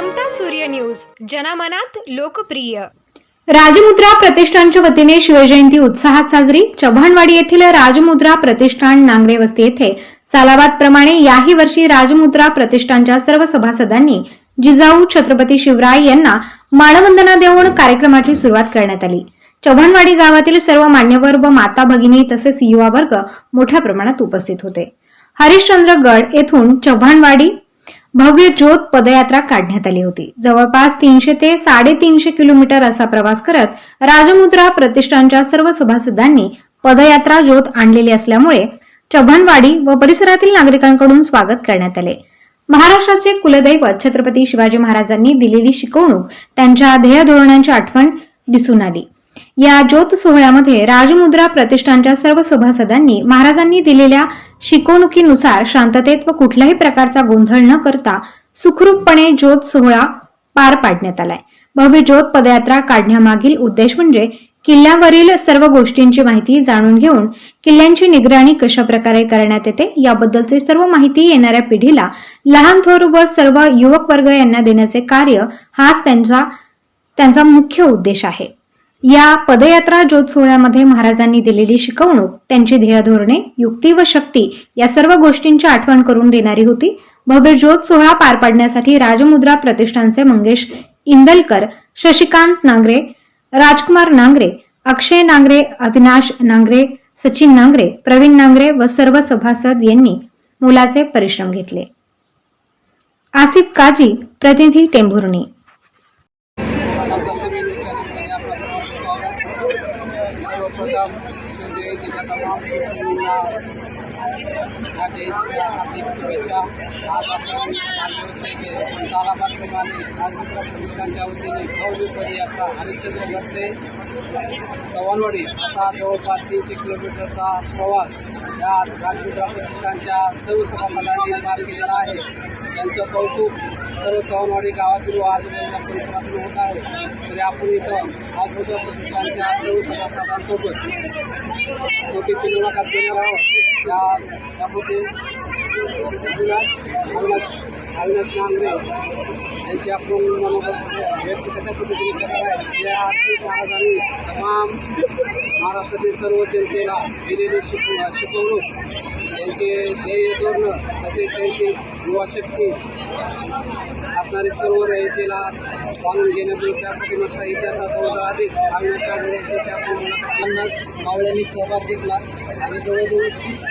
समता सूर्य न्यूज. जनमनात लोकप्रिय. राजमुद्रा प्रतिष्ठानच्या वतीने शिवजयंती उत्साहात साजरी. चव्हाणवाडी येथील राजमुद्रा प्रतिष्ठान नांगरे वस्ती येथे सालाबाद प्रमाणे याही वर्षी राजमुद्रा प्रतिष्ठानच्या सर्व सभासदांनी जिजाऊ छत्रपती शिवराय यांना मानवंदना देऊन कार्यक्रमाची सुरुवात करण्यात आली. चव्हाणवाडी गावातील सर्व मान्यवर व माता भगिनी तसेच युवा वर्ग मोठ्या प्रमाणात उपस्थित होते. हरिश्चंद्रगड येथून चव्हाणवाडी भव्य ज्योत पदयात्रा काढण्यात आली होती. जवळपास तीनशे ते साडेतीनशे किलोमीटर असा प्रवास करत राजमुद्रा प्रतिष्ठानच्या सर्व सभासदांनी पदयात्रा ज्योत आणलेली असल्यामुळे चव्हाणवाडी व परिसरातील नागरिकांकडून स्वागत करण्यात आले. महाराष्ट्राचे कुलदैवत छत्रपती शिवाजी महाराजांनी दिलेली शिकवणूक त्यांच्या ध्येय धोरणांची आठवण दिसून आली. या ज्योत सोहळ्यामध्ये राजमुद्रा प्रतिष्ठानच्या सर्व सभासदांनी महाराजांनी दिलेल्या शिकवणुकीनुसार शांततेत व कुठल्याही प्रकारचा गोंधळ न करता सुखरूपपणे ज्योत सोहळा पार पाडण्यात आलाय. भव्य ज्योत पदयात्रा काढण्यामागील उद्देश म्हणजे किल्ल्यावरील सर्व गोष्टींची माहिती जाणून घेऊन किल्ल्यांची निगराणी कशा प्रकारे करण्यात येते याबद्दलचे सर्व माहिती येणाऱ्या पिढीला लहान थोर व सर्व युवक वर्ग यांना देण्याचे कार्य हाच त्यांचा त्यांचा मुख्य उद्देश आहे. या पदयात्रा ज्योत सोहळ्यामध्ये महाराजांनी दिलेली शिकवणूक त्यांची ध्येय धोरणे युक्ती व शक्ती या सर्व गोष्टींची आठवण करून देणारी होती. भव्य ज्योत सोहळा पार पाडण्यासाठी राजमुद्रा प्रतिष्ठानचे मंगेश इंदलकर शशिकांत नांगरे राजकुमार नांगरे अक्षय नांगरे अविनाश नांगरे सचिन नांगरे प्रवीण नांगरे व सर्व सभासद यांनी मुलाचे परिश्रम घेतले. आसिफ काजी प्रतिनिधी टेंभुर्णी समजा सूर्य न्यूजच्या आपलं सर्वांचं स्वागत सर्वप्रथम तमाम मुलींना या हार्दिक शुभेच्छा आज आपण नागरिक सालाबादप्रमाणे राजमित्र प्रतिष्ठानच्या वतीने भव्य पदयात्रा चव्हाणवाडी असा जवळपास तीनशे किलोमीटरचा प्रवास या राजमित्र प्रतिष्ठानच्या सर्व सभासदांनी पार केलेला आहे. यांचं कौतुक सर्व चव्हाणवाडी गावातील व आजूबाजूच्या परिसरातून होत आहे. तरी आपण इथं आज मोठ्या प्रतिष्ठानच्या सर्व सभासदांसोबत छोटीशी मुलाखत घेणार आहोत. त्यामध्ये अविनाश अविनाश नांगरे यांची आपण व्यक्त कशा पद्धतीने करणार आहे या आर्थिक महाराजांनी तमाम महाराष्ट्रातील सर्व जनतेला दिलेली शिक शिकवणूक त्यांचे ध्येय धोरणं तसेच त्यांची युवाशक्ती असणारे सर्व रयतेला जाणून घेण्यामुळे त्या पाठीमागचा इतिहासाचा उजा अधिक अविनाश यांच्याशी आपण पन्नास मावळ्यांनी सहभाग घेतला. आणि जवळजवळ तीस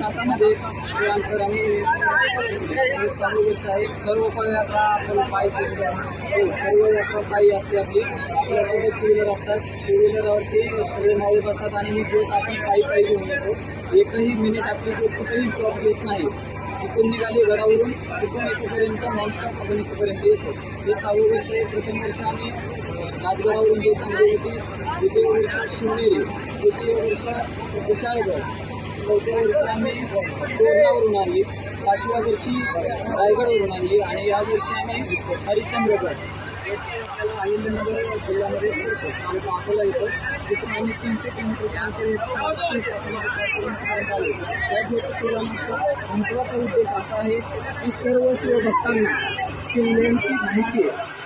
तासामध्ये हे. अंतर आम्ही चालू वर्ष आहे सर्व पदयात्रा आपण पायी केलेली आहे हो, सर्व यात्रा पायी असते आपली. आपल्यासोबत टू व्हीलर असतात. टू व्हीलरवरती सगळे मावळे बसतात आणि ही ज्योत आपण पायी पायी घेऊन येतो एकही मिनिट आपली ज्योत कुठेही स्टॉप घेत नाही चिकून निघाली गडावरून तिथून इथेपर्यंत नॉनस्टॉप आपण इथेपर्यंत येतो. हे सहावं वर्ष आहे. प्रथम वर्ष आम्ही राजगडावरून घेत आणली होती. द्वितीय वर्ष शिवनेरी तृतीय वर्ष विशाळगड चौथ्या वर्षी आम्ही तोरणावरून आली पाचव्या वर्षी रायगडवरून आणली आणि या वर्षी आम्ही हरिश्चंद्रगड. येथे आपल्याला अहिल्यानगर जिल्ह्यामध्ये पडतो अकोला येतो. तिथून आम्ही तीनशे किलोमीटरच्या अंतर आलो त्या ज्योतिषीरामाचा महत्त्वाचा उद्देश असा आहे की सर्व शिवभक्तांना किल्ल्यांची माहिती आहे.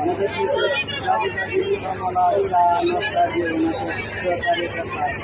مدد کی طرف جاوید علی مولانا عیسیٰ نقطہ دیوبند سے طریقہ ہے